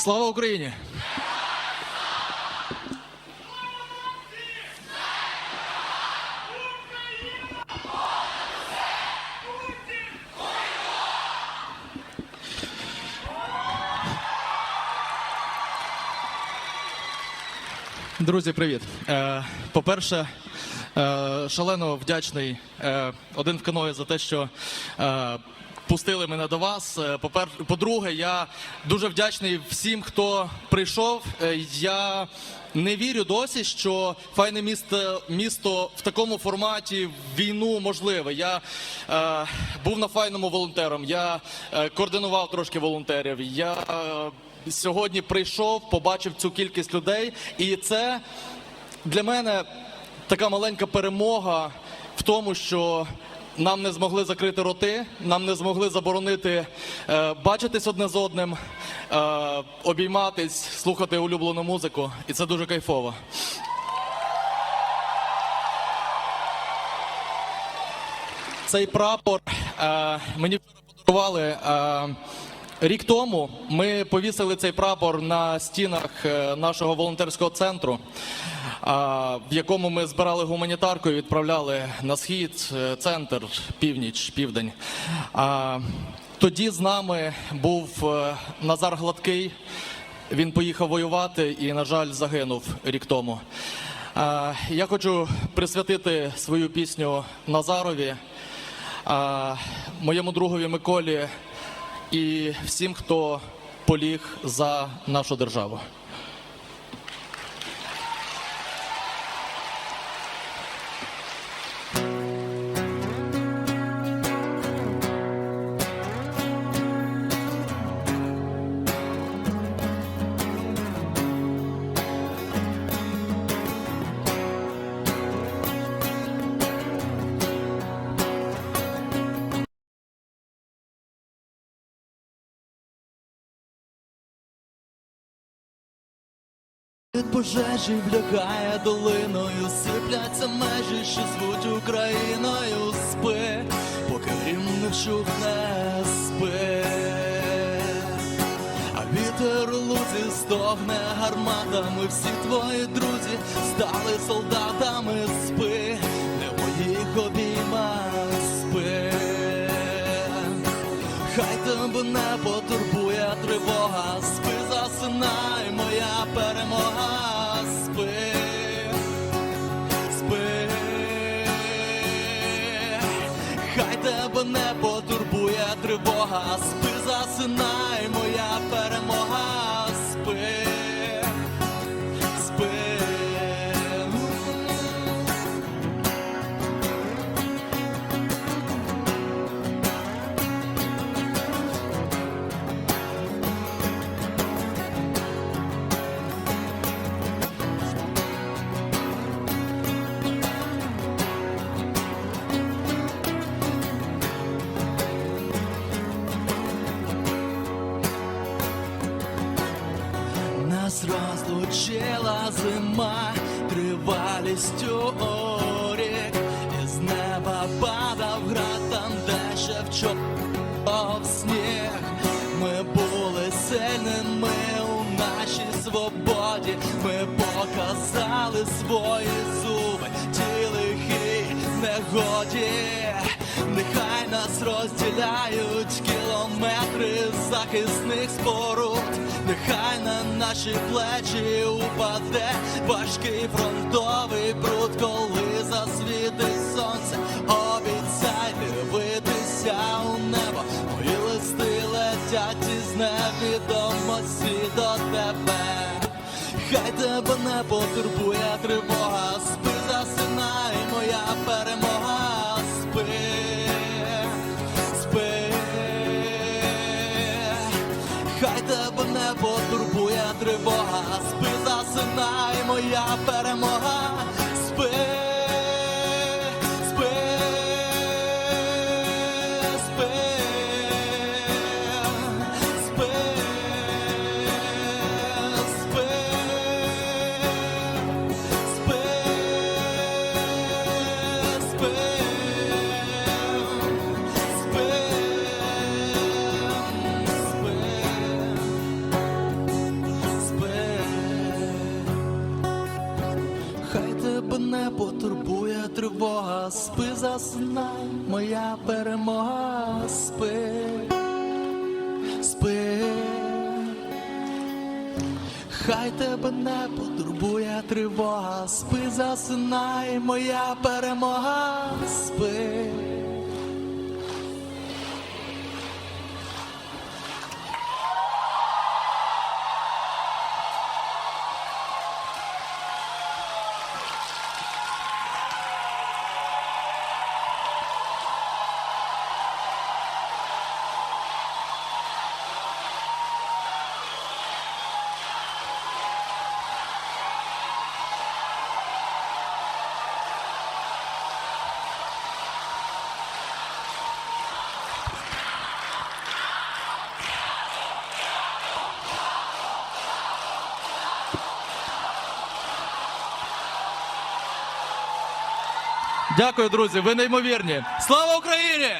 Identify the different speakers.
Speaker 1: Слава Україні! Друзі, привіт. Е, по-перше, е, шалено вдячний е, один в каної за те, що пустили мене до вас. Е, По-друге, я дуже вдячний всім, хто прийшов. Е, я не вірю досі, що файне місто, місто в такому форматі війну можливе. Я е, був на файному волонтером, я е, координував трошки волонтерів. Я е, сьогодні прийшов, побачив цю кількість людей, і це для мене така маленька перемога в тому, що нам не змогли закрити роти, нам не змогли заборонити е, бачитись одне з одним, е, обійматись, слухати улюблену музику, і це дуже кайфово. Цей прапор е, мені подарували. Е, рік тому ми повісили цей прапор на стінах е, нашого волонтерського центру, е, в якому ми збирали гуманітарку і відправляли на схід, е, центр, північ, південь. Тоді з нами був Назар Гладкий. Він поїхав воювати і, на жаль, загинув рік тому. Я хочу присвятити свою пісню Назарові, моєму другові Миколі і всім, хто поліг за нашу державу.
Speaker 2: Від пожежі влягає долиною, сипляться межі, що звуть Україною. Спи, поки грім не спи. А вітер лузі стогне гарматами. Всі твої друзі стали солдатами. Спи, не моїх обіймах спи. Хай тебе не потурбує тривога, спи, засинай, моя перемога, спи, спи, хай тебе не потурбує тривога, спи, засинай, моя перемога, спи. Нас розлучила зима тривалістю рік Із неба падав град там, де ще сніг. Ми були сильними у нашій свободі. Ми показали свої зуби, ті лихі негоді. Нехай нас розділяють кілометри захисних споруд, нехай на наші плечі упаде важкий фронтовий бруд, коли засвітить сонце, обіцяй дивитися у небо, мої листи летять із невідомості до тебе. Хай тебе не потурбує тривога, тривога, спи засинай, моя перемога, спи, спи, спи, спи, спи, спи. Потурбує тривога, спи заснай, моя перемога, спи, спи. Хай тебе не потурбує тривога, спи засинай, моя перемога, спи.
Speaker 1: Дякую, друзі. Ви неймовірні. Слава Україні!